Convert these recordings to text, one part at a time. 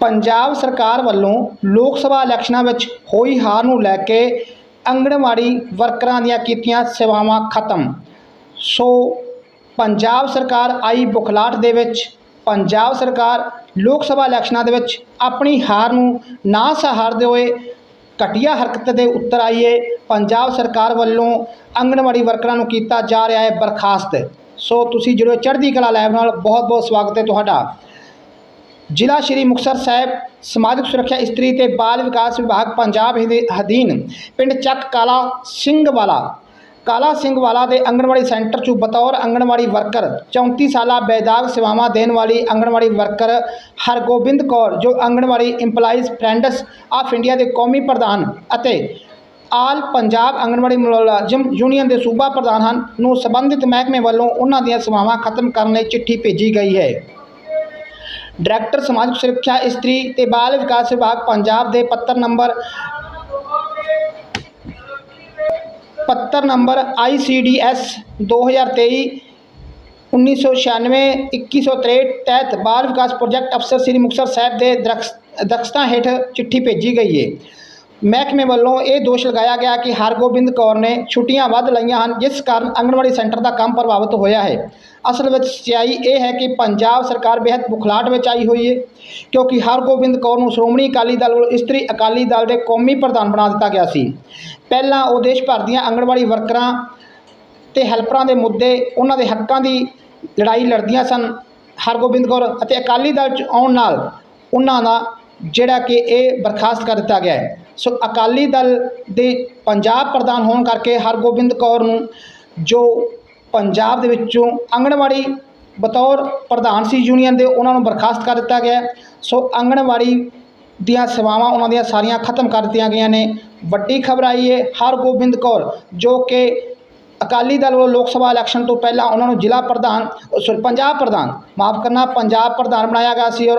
ਪੰਜਾਬ ਸਰਕਾਰ ਵੱਲੋਂ ਲੋਕ ਸਭਾ ਇਲੈਕਸ਼ਨਾਂ ਵਿੱਚ ਹੋਈ ਹਾਰ ਨੂੰ ਲੈ ਕੇ ਆਂਗਣਵਾੜੀ ਵਰਕਰਾਂ ਦੀਆਂ ਕੀਤੀਆਂ ਸੇਵਾਵਾਂ ਖਤਮ। ਸੋ ਪੰਜਾਬ ਸਰਕਾਰ ਆਈ ਬੁਖਲਾਹਟ ਦੇ ਵਿੱਚ, ਪੰਜਾਬ ਸਰਕਾਰ ਲੋਕ ਸਭਾ ਇਲੈਕਸ਼ਨਾਂ ਦੇ ਵਿੱਚ ਆਪਣੀ ਹਾਰ ਨੂੰ ਨਾ ਸਹਾਰਦੇ ਹੋਏ ਘਟੀਆ ਹਰਕਤ ਦੇ ਉੱਤਰ ਆਈਏ, ਪੰਜਾਬ ਸਰਕਾਰ ਵੱਲੋਂ ਆਂਗਣਵਾੜੀ ਵਰਕਰਾਂ ਨੂੰ ਕੀਤਾ ਜਾ ਰਿਹਾ ਹੈ ਬਰਖਾਸਤ। ਸੋ ਤੁਸੀਂ ਜਿਹੜੇ ਚੜ੍ਹਦੀ ਕਲਾ ਲਾਈਵ ਨਾਲ ਬਹੁਤ ਬਹੁਤ ਸਵਾਗਤ ਹੈ ਤੁਹਾਡਾ। ਜ਼ਿਲ੍ਹਾ ਸ਼੍ਰੀ ਮੁਕਤਸਰ ਸਾਹਿਬ ਸਮਾਜਿਕ ਸੁਰੱਖਿਆ ਇਸਤਰੀ ਤੇ ਬਾਲ ਵਿਕਾਸ ਵਿਭਾਗ ਪੰਜਾਬ ਦੇ ਅਧੀਨ ਪਿੰਡ ਚੱਕ ਕਾਲਾ ਸਿੰਘ ਵਾਲਾ ਕਾਲਾ ਸਿੰਘ ਵਾਲਾ ਦੇ ਆਂਗਣਵਾੜੀ ਸੈਂਟਰ 'ਚ ਬਤੌਰ ਆਂਗਣਵਾੜੀ ਵਰਕਰ 34 ਸਾਲਾ ਬੇਦਾਗ ਸੇਵਾਵਾਂ ਦੇਣ ਵਾਲੀ ਆਂਗਣਵਾੜੀ ਵਰਕਰ ਹਰਗੋਬਿੰਦ ਕੌਰ, ਜੋ Anganwadi employees friends of India ਦੇ ਕੌਮੀ ਪ੍ਰਧਾਨ ਅਤੇ ਆਲ ਪੰਜਾਬ ਆਂਗਣਵਾੜੀ ਮੁਲਾਜ਼ਮ ਯੂਨੀਅਨ ਦੇ ਸੂਬਾ ਪ੍ਰਧਾਨ ਹਨ, ਨੂੰ ਸੰਬੰਧਿਤ ਮਹਿਕਮੇ ਵੱਲੋਂ ਉਹਨਾਂ ਦੀਆਂ ਸੇਵਾਵਾਂ ਖਤਮ ਕਰਨ ਲਈ ਚਿੱਠੀ ਭੇਜੀ ਗਈ ਹੈ। ਡਾਇਰੈਕਟਰ ਸਮਾਜਿਕ ਸੁਰੱਖਿਆ, ਇਸਤਰੀ ਤੇ ਬਾਲ ਵਿਕਾਸ ਵਿਭਾਗ, ਪੰਜਾਬ ਦੇ ਪੱਤਰ ਨੰਬਰ ਪੱਤਰ ਨੰਬਰ ICDS 2023 1996 2163 ਤਹਿਤ ਬਾਲ ਵਿਕਾਸ ਪ੍ਰੋਜੈਕਟ ਅਫਸਰ ਸ੍ਰੀ ਮੁਕਤਸਰ ਸਾਹਿਬ ਦੇ ਦਰਖਸ- ਦਰਖਸਤਾਂ ਹੇਠ ਚਿੱਠੀ ਭੇਜੀ ਗਈ ਹੈ ਮਹਿਕਮੇ ਵੱਲੋਂ ਇਹ ਦੋਸ਼ ਲਗਾਇਆ ਗਿਆ ਕਿ ਹਰਗੋਬਿੰਦ ਕੌਰ ਨੇ ਛੁੱਟੀਆਂ ਵੱਧ ਲਈਆਂ ਹਨ, ਜਿਸ ਕਾਰਨ ਆਂਗਣਵਾੜੀ ਸੈਂਟਰ ਦਾ ਕੰਮ ਪ੍ਰਭਾਵਿਤ ਹੋਇਆ ਹੈ। ਅਸਲ ਵਿੱਚ ਸੱਚਾਈ ਇਹ ਹੈ ਕਿ ਪੰਜਾਬ ਸਰਕਾਰ ਬੇहद ਬੁਖਲਾਹਟ ਵਿੱਚ ਆਈ ਹੋਈ ਹੈ, ਕਿਉਂਕਿ ਹਰਗੋਬਿੰਦ ਕੌਰ ਨੂੰ ਸ਼੍ਰੋਮਣੀ ਅਕਾਲੀ ਦਲ ਵੱਲੋਂ ਇਸਤਰੀ ਅਕਾਲੀ ਦਲ ਦੇ ਕੌਮੀ ਪ੍ਰਧਾਨ ਬਣਾ ਦਿੱਤਾ ਗਿਆ ਸੀ। ਪਹਿਲਾਂ ਉਹ ਦੇਸ਼ ਭਰ ਦੀਆਂ ਆਂਗਣਵਾੜੀ ਵਰਕਰਾਂ ਤੇ ਹੈਲਪਰਾਂ ਦੇ ਮੁੱਦੇ, ਉਹਨਾਂ ਦੇ ਹੱਕਾਂ ਦੀ ਲੜਾਈ ਲੜਦੀਆਂ ਸਨ। ਹਰਗੋਬਿੰਦ ਕੌਰ ਅਤੇ ਅਕਾਲੀ ਦਲ ਚ ਆਉਣ ਨਾਲ ਉਹਨਾਂ ਦਾ ਜਿਹੜਾ ਕਿ ਇਹ ਬਰਖਾਸਤ ਕਰ ਦਿੱਤਾ ਗਿਆ ਹੈ। ਸੋ ਅਕਾਲੀ ਦਲ ਦੇ ਪੰਜਾਬ ਪ੍ਰਧਾਨ ਹੋਣ ਕਰਕੇ ਹਰਗੋਬਿੰਦ ਕੌਰ ਨੂੰ, ਜੋ ਪੰਜਾਬ ਦੇ ਵਿੱਚੋਂ ਆਂਗਣਵਾੜੀ ਬਤੌਰ ਪ੍ਰਧਾਨ ਸੀ ਯੂਨੀਅਨ ਦੇ, ਉਹਨਾਂ ਨੂੰ ਬਰਖਾਸਤ ਕਰ ਦਿੱਤਾ ਗਿਆ। ਸੋ ਆਂਗਣਵਾੜੀ ਦੀਆਂ ਸੇਵਾਵਾਂ ਉਹਨਾਂ ਦੀਆਂ ਸਾਰੀਆਂ ਖਤਮ ਕਰ ਦਿੱਤੀਆਂ ਗਈਆਂ ਨੇ। ਵੱਡੀ ਖਬਰ ਆਈ ਹੈ ਹਰਗੋਬਿੰਦ ਕੌਰ, ਜੋ ਕਿ ਅਕਾਲੀ ਦਲ ਵੱਲੋਂ ਲੋਕ ਸਭਾ ਇਲੈਕਸ਼ਨ ਤੋਂ ਪਹਿਲਾਂ ਉਹਨਾਂ ਨੂੰ ਜ਼ਿਲ੍ਹਾ ਪ੍ਰਧਾਨ ਪੰਜਾਬ ਪ੍ਰਧਾਨ, ਮਾਫ ਕਰਨਾ, ਪੰਜਾਬ ਪ੍ਰਧਾਨ ਬਣਾਇਆ ਗਿਆ ਸੀ ਔਰ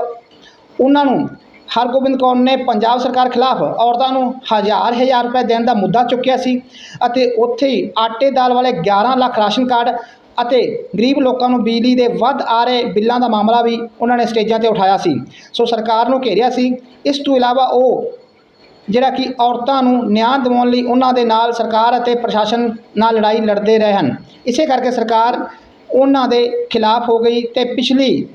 ਉਹਨਾਂ ਨੂੰ ਹਰਗੋਬਿੰਦ ਕੌਰ ਨੇ ਪੰਜਾਬ ਸਰਕਾਰ ਖਿਲਾਫ ਔਰਤਾਂ ਨੂੰ ਹਜ਼ਾਰ ਹਜ਼ਾਰ ਰੁਪਏ ਦੇਣ ਦਾ ਮੁੱਦਾ ਚੁੱਕਿਆ ਸੀ ਅਤੇ ਉੱਥੇ ਹੀ ਆਟੇ ਦਾਲ ਵਾਲੇ 11 ਲੱਖ ਰਾਸ਼ਨ ਕਾਰਡ ਅਤੇ ਗਰੀਬ ਲੋਕਾਂ ਨੂੰ ਬਿਜਲੀ ਦੇ ਵੱਧ ਆ ਰਹੇ ਬਿੱਲਾਂ ਦਾ ਮਾਮਲਾ ਵੀ ਉਹਨਾਂ ਨੇ ਸਟੇਜਾਂ ਤੇ ਉਠਾਇਆ ਸੀ। ਸੋ ਸਰਕਾਰ ਨੂੰ ਘੇਰਿਆ ਸੀ। ਇਸ ਤੋਂ ਇਲਾਵਾ ਉਹ ਜਿਹੜਾ ਕਿ ਔਰਤਾਂ ਨੂੰ ਨਿਆਂ ਦਿਵਾਉਣ ਲਈ ਉਹਨਾਂ ਦੇ ਨਾਲ ਸਰਕਾਰ ਅਤੇ ਪ੍ਰਸ਼ਾਸਨ ਨਾਲ ਲੜਾਈ ਲੜਦੇ ਰਹੇ ਹਨ। ਇਸੇ ਕਰਕੇ ਸਰਕਾਰ ਉਹਨਾਂ ਦੇ ਖਿਲਾਫ ਹੋ ਗਈ ਤੇ ਪਿਛਲੀ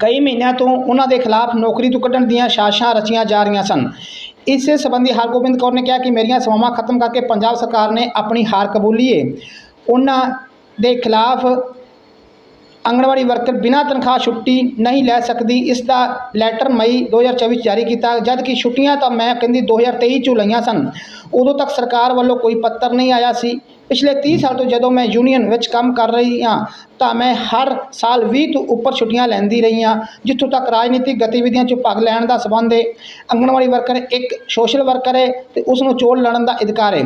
ਕਈ ਮਹੀਨਿਆਂ ਤੋਂ ਉਹਨਾਂ ਦੇ ਖਿਲਾਫ ਨੌਕਰੀ ਤੋਂ ਕੱਢਣ ਦੀਆਂ ਸਾਜ਼ਿਸ਼ਾਂ ਰਚੀਆਂ ਜਾ ਰਹੀਆਂ ਸਨ। ਇਸ ਸੰਬੰਧੀ ਹਰਗੋਬਿੰਦ ਕੌਰ ਨੇ ਕਿਹਾ ਕਿ ਮੇਰੀਆਂ ਸੇਵਾਵਾਂ ਖਤਮ ਕਰਕੇ ਪੰਜਾਬ ਸਰਕਾਰ ਨੇ ਆਪਣੀ ਹਾਰ ਕਬੂਲੀ ਹੈ ਉਹਨਾਂ ਦੇ ਖਿਲਾਫ ਆਂਗਣਵਾੜੀ ਵਰਕਰ ਬਿਨਾਂ ਤਨਖਾਹ ਛੁੱਟੀ ਨਹੀਂ ਲੈ ਸਕਦੀ। ਇਸ ਦਾ ਲੈਟਰ ਮਈ 2024 'ਚ ਜਾਰੀ ਕੀਤਾ। ਜਦ ਕਿ ਛੁੱਟੀਆਂ ਤਾਂ ਮੈਂ ਕਹਿੰਦੀ 2023 'ਚੋਂ ਲਈਆਂ ਸਨ। ਉਦੋਂ ਤੱਕ ਸਰਕਾਰ ਵੱਲੋਂ ਕੋਈ ਪੱਤਰ ਨਹੀਂ ਆਇਆ ਸੀ। ਪਿਛਲੇ 30 ਸਾਲ ਤੋਂ ਜਦੋਂ ਮੈਂ ਯੂਨੀਅਨ ਵਿੱਚ ਕੰਮ ਕਰ ਰਹੀ ਹਾਂ, ਤਾਂ ਮੈਂ ਹਰ ਸਾਲ 20 ਤੋਂ ਉੱਪਰ ਛੁੱਟੀਆਂ ਲੈਂਦੀ ਰਹੀ ਹਾਂ, ਜਿੱਥੋਂ ਤੱਕ ਰਾਜਨੀਤਿਕ ਗਤੀਵਿਧੀਆਂ 'ਚ ਭਾਗ ਲੈਣ ਦਾ ਸਬੰਧ ਹੈ ਆਂਗਣਵਾੜੀ ਵਰਕਰ ਇੱਕ ਸੋਸ਼ਲ ਵਰਕਰ ਹੈ ਤੇ ਉਸ ਨੂੰ ਚੋਣ ਲੜਨ ਦਾ ਅਧਿਕਾਰ ਹੈ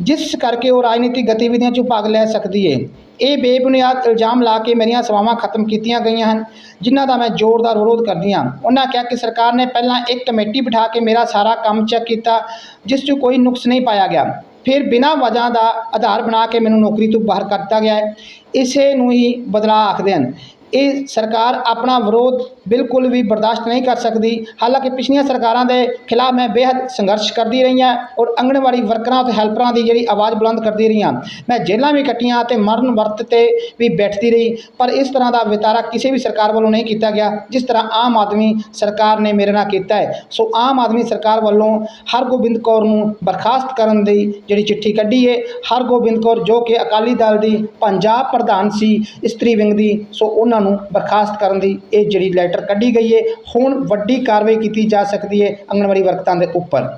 ਜਿਸ ਕਰਕੇ ਉਹ ਰਾਜਨੀਤਿਕ ਗਤੀਵਿਧੀਆਂ 'ਚ ਭਾਗ ਲੈ ਸਕਦੀ ਹੈ ਇਹ ਬੇਬੁਨਿਆਦ ਇਲਜ਼ਾਮ ਲਾ ਕੇ ਮੇਰੀਆਂ ਸੇਵਾਵਾਂ ਖਤਮ ਕੀਤੀਆਂ ਗਈਆਂ ਹਨ, ਜਿਨ੍ਹਾਂ ਦਾ ਮੈਂ ਜ਼ੋਰਦਾਰ ਵਿਰੋਧ ਕਰਦੀ ਹਾਂ। ਉਹਨਾਂ ਕਿਹਾ ਕਿ ਸਰਕਾਰ ਨੇ ਪਹਿਲਾਂ ਇੱਕ ਕਮੇਟੀ ਬਿਠਾ ਕੇ ਮੇਰਾ ਸਾਰਾ ਕੰਮ ਚੈੱਕ ਕੀਤਾ, ਜਿਸ 'ਚ ਕੋਈ ਨੁਕਸ ਨਹੀਂ ਪਾਇਆ ਗਿਆ। ਫਿਰ ਬਿਨਾਂ ਵਜ੍ਹਾ ਦਾ ਆਧਾਰ ਬਣਾ ਕੇ ਮੈਨੂੰ ਨੌਕਰੀ ਤੋਂ ਬਾਹਰ ਕਰ ਦਿੱਤਾ ਗਿਆ ਹੈ। ਇਸੇ ਨੂੰ ਹੀ ਬਦਲਾਅ ਆਖਦੇ ਹਨ। ਇਹ ਸਰਕਾਰ ਆਪਣਾ ਵਿਰੋਧ ਬਿਲਕੁਲ ਵੀ ਬਰਦਾਸ਼ਤ ਨਹੀਂ ਕਰ ਸਕਦੀ। ਹਾਲਾਂਕਿ ਪਿਛਲੀਆਂ ਸਰਕਾਰਾਂ ਦੇ ਖਿਲਾਫ ਮੈਂ ਬੇहद ਸੰਘਰਸ਼ ਕਰਦੀ ਰਹੀ ਹਾਂ ਔਰ ਆਂਗਣਵਾੜੀ ਵਰਕਰਾਂ ਤੇ ਹੈਲਪਰਾਂ ਦੀ ਜਿਹੜੀ ਆਵਾਜ਼ ਬੁਲੰਦ ਕਰਦੀ ਰਹੀ ਹਾਂ। ਮੈਂ ਜੇਲ੍ਹਾਂ ਵੀ ਕੱਟੀਆਂ ਤੇ ਮਰਨ ਵਰਤ ਤੇ ਵੀ ਬੈਠਦੀ ਰਹੀ, ਪਰ ਇਸ ਤਰ੍ਹਾਂ ਦਾ ਵਿਤਾਰਾ ਕਿਸੇ ਵੀ ਸਰਕਾਰ ਵੱਲੋਂ ਨਹੀਂ ਕੀਤਾ ਗਿਆ, ਜਿਸ ਤਰ੍ਹਾਂ ਆਮ ਆਦਮੀ ਸਰਕਾਰ ਨੇ ਮੇਰੇ ਨਾਲ ਕੀਤਾ ਹੈ। ਸੋ ਆਮ ਆਦਮੀ ਸਰਕਾਰ ਵੱਲੋਂ ਹਰਗੋਬਿੰਦ ਕੌਰ ਨੂੰ ਬਰਖਾਸਤ ਕਰਨ ਦੀ ਜਿਹੜੀ ਚਿੱਠੀ ਕੱਢੀ ਹੈ ਹਰਗੋਬਿੰਦ ਕੌਰ ਜੋ ਕਿ ਅਕਾਲੀ ਦਲ ਦੀ ਪੰਜਾਬ ਪ੍ਰਧਾਨ ਸੀ, ਇਸਤਰੀ ਵਿੰਗ ਦੀ, ਸੋ ਉਹਨਾਂ ਨੂੰ ਬਰਖਾਸਤ ਕਰਨ ਦੀ ਇਹ ਜਿਹੜੀ ਲੈਟਰ ਕੱਢੀ ਗਈ ਹੈ, ਹੁਣ ਵੱਡੀ ਕਾਰਵਾਈ ਕੀਤੀ ਜਾ ਸਕਦੀ ਹੈ ਆਂਗਣਵਾੜੀ ਵਰਕਰਾਂ ਦੇ ਉੱਪਰ।